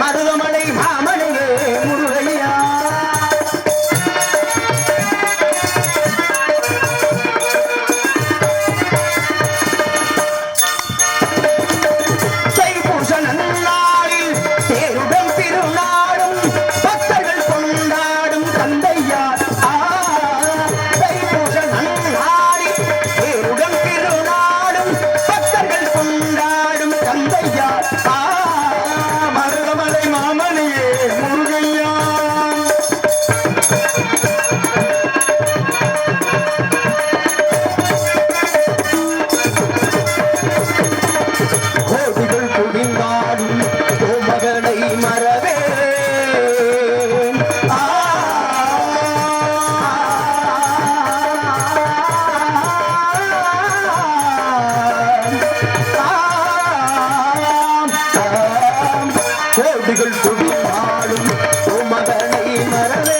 மருதமலை கோடிகள் கொடி ஆளும் மரவே